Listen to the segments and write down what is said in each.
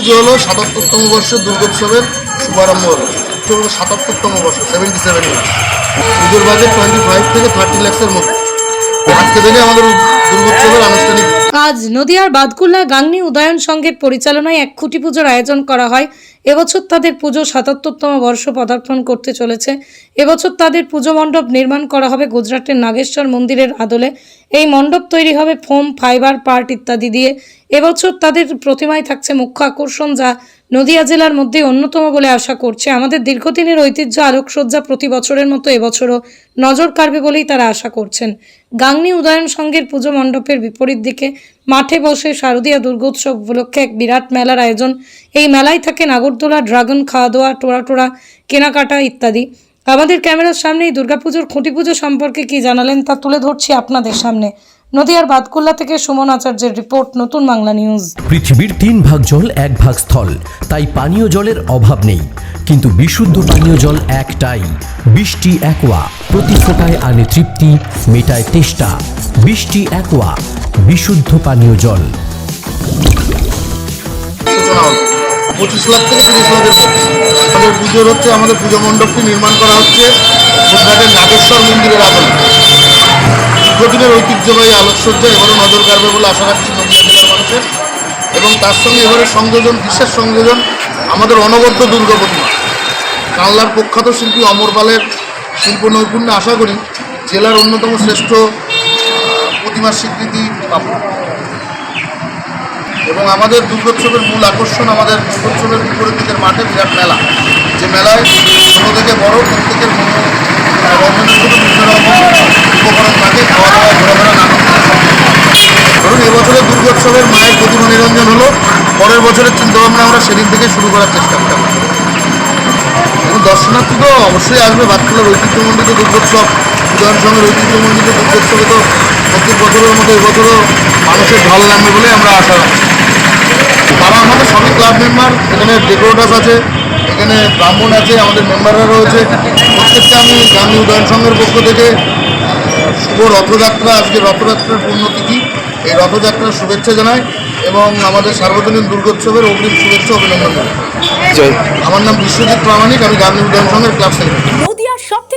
পুজো হলো সাতাত্তরতম বর্ষে দুর্গোৎসবের শুভারম্ভ হলো। হলো সাতাত্তরতম বর্ষ সেভেন্টি সেভেন পুজোর বাজেট টোয়েন্টি ফাইভ থেকে থার্টি ল্যাক্সের মধ্যে। আজকে থেকে আমাদের দুর্গোৎসবের আনুষ্ঠানিক আজ নদিয়ার বাদকুল্লা গাংনি উদয়ন সংঘের পরিচালনায় এক খুঁটি পুজোর আয়োজন করা হয়। এবছর তাদের পুজো সাতাত্তরতম বর্ষ পদার্পণ করতে চলেছে। এবছর তাদের পুজো মণ্ডপ নির্মাণ করা হবে গুজরাটের নাগেশ্বর মন্দিরের আদলে। এই মণ্ডপ তৈরি হবে ফোম, ফাইবার পার্ট ইত্যাদি দিয়ে। এবছর তাদের প্রতিমায় থাকছে মুখ্য আকর্ষণ যা নদিয়া জেলার মধ্যে অন্যতম বলে আশা করছে। আমাদের দীর্ঘদিনের ঐতিহ্য আলোকসজ্জা প্রতি বছরের মতো এবছরও নজর কাড়বে বলেই তারা আশা করছেন। গাংনী উদয়ন সংঘের পুজো মণ্ডপের বিপরীত দিকে মাঠে বসে শারদীয়া দুর্গোৎসব উপলক্ষে এক বিরাট মেলার আয়োজন। এই মেলায় থাকে নাগরদোলা, ড্রাগন খাওয়া দাওয়া টোড়া টোড়া কেনাকাটা ইত্যাদি। আমাদের ক্যামেরার সামনে এই দুর্গাপুজোর খুঁটি পুজো সম্পর্কে কি জানালেন তা তুলে ধরছি আপনাদের সামনে। নদিয়ার বাদকুল্লা থেকে সুমন আচার্যের রিপোর্ট নতুন বাংলা নিউজ। পৃথিবীর তিন ভাগ জল এক ভাগ স্থল। তাই পানীয় জলের অভাব নেই। কিন্তু বিশুদ্ধ পানীয় জল একটাই। বৃষ্টি একোয়া। প্রতি ফোটায় আনে তৃপ্তি মেটায় তেষ্টা। বৃষ্টি একোয়া। বিশুদ্ধ পানীয় জল। পঁচিশ লাখ থেকে তিরিশ লাখের মধ্যে আমাদের পুজোর হচ্ছে আমাদের পুজো মণ্ডপটি নির্মাণ করা হচ্ছে গুজরাটের নাগেশ্বর মন্দিরের আদলে দীর্ঘদিনের ঐতিহ্যবাহী আলোকসজ্জা এবারও নজর কাড়বে বলে আশা রাখছি নদীয়া জেলার মানুষের। এবং তার সঙ্গে এবারে সংযোজন, বিশেষ সংযোজন, আমাদের অনবদ্য দুর্গা প্রতিমা। প্রখ্যাত শিল্পী অমর পালের শিল্প নৈপুণ্যে আশা করি জেলার অন্যতম শ্রেষ্ঠ প্রতিমার স্বীকৃতি পাব। এবং আমাদের দুর্গোৎসবের মূল আকর্ষণ আমাদের দুর্গোৎসবের বিপরীত দিকের মাঠে বিরাট মেলা। যে মেলায় ছোট থেকে বড় প্রত্যেকের বিভিন্ন রকম উপকরণ থাকে খাওয়া দাওয়া ঘোরাফেরা নানা ধরুন এবছরের দুর্গোৎসবের মায়ের প্রতিমা নিরঞ্জন হলো পরের বছরের চিন্তাভাবনা আমরা সেদিন থেকে শুরু করার চেষ্টা করব এবং দর্শনার্থী তো অবশ্যই আসবে বাতকুলার ঐতিহ্যমণ্ডিত দুর্গোৎসব, উদয়ন সঙ্গের ঐতিহ্যমণ্ডিত দুর্গোৎসবে তো প্রত্যেক বছরের মতো এবছরও মানুষের ঢল লাগবে বলে আমরা আশা রাখি। তারা আমাদের সবই ক্লাব মেম্বার, এখানে ডেকোরেটার্স আছে, এখানে ব্রাহ্মণ আছে, আমাদের মেম্বাররা রয়েছে। প্রত্যেককে আমি গান্ধী উদয়ন সংঘের পক্ষ থেকে শুভ রথযাত্রা, আজকে রথযাত্রার পুণ্যতিথি এই রথযাত্রার শুভেচ্ছা জানাই। এবং আমাদের সার্বজনীন দুর্গোৎসবের অগ্রিম শুভেচ্ছা অভিনন্দন জয়। আমার নাম বিশ্বজিৎ প্রামাণিক আমি গান্ধী উদয়ন সংঘের ক্লাব সেক্রেটারি। সব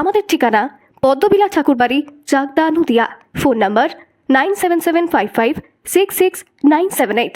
আমাদের ঠিকানা Padmabila Thakurbari, Chakdah Nadia. Phone number nine seven seven five five six six nine seven eight.